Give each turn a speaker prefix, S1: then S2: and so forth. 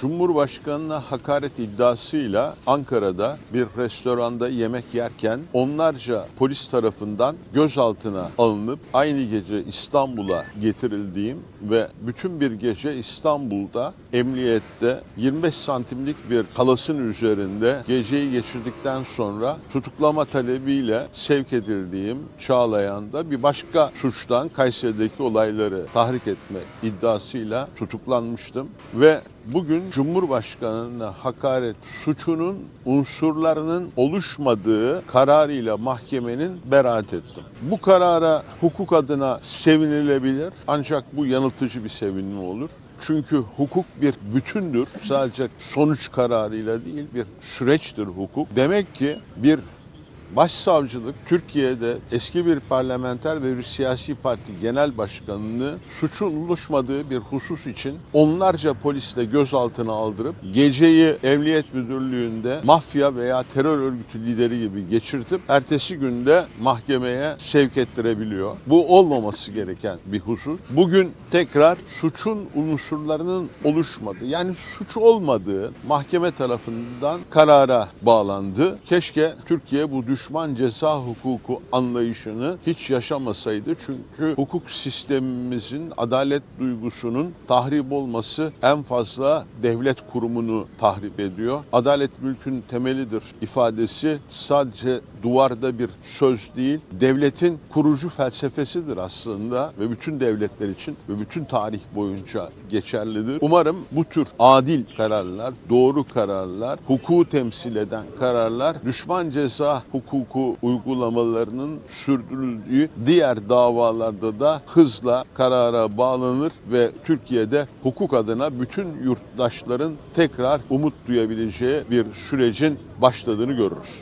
S1: Cumhurbaşkanına hakaret iddiasıyla Ankara'da bir restoranda yemek yerken onlarca polis tarafından gözaltına alınıp aynı gece İstanbul'a getirildiğim ve bütün bir gece İstanbul'da emniyette 25 santimlik bir kalasın üzerinde geceyi geçirdikten sonra tutuklama talebiyle sevk edildiğim Çağlayan'da bir başka suçtan Kayseri'deki olayları tahrik etme iddiasıyla tutuklanmıştım. Ve bugün Cumhurbaşkanı'na hakaret suçunun unsurlarının oluşmadığı kararıyla mahkemenin beraat ettim. Bu karara hukuk adına sevinilebilir ancak bu yanıltıcı bir sevinme olur. Çünkü hukuk bir bütündür. Sadece sonuç kararıyla değil bir süreçtir hukuk. Demek ki bir Başsavcılık Türkiye'de eski bir parlamenter ve bir siyasi parti genel başkanını suçun oluşmadığı bir husus için onlarca polisle gözaltına aldırıp geceyi Emniyet Müdürlüğü'nde mafya veya terör örgütü lideri gibi geçirtip ertesi günde mahkemeye sevk ettirebiliyor. Bu olmaması gereken bir husus. Bugün tekrar suçun unsurlarının oluşmadığı yani suç olmadığı mahkeme tarafından karara bağlandı. Keşke Türkiye bu düşman ceza hukuku anlayışını hiç yaşamasaydı. Çünkü hukuk sistemimizin adalet duygusunun tahrip olması en fazla devlet kurumunu tahrip ediyor. Adalet mülkün temelidir ifadesi sadece duvarda bir söz değil, devletin kurucu felsefesidir aslında ve bütün devletler için ve bütün tarih boyunca geçerlidir. Umarım bu tür adil kararlar, doğru kararlar, hukuku temsil eden kararlar düşman ceza hukuku uygulamalarının sürdürüldüğü diğer davalarda da hızla karara bağlanır ve Türkiye'de hukuk adına bütün yurttaşların tekrar umut duyabileceği bir sürecin başladığını görürüz.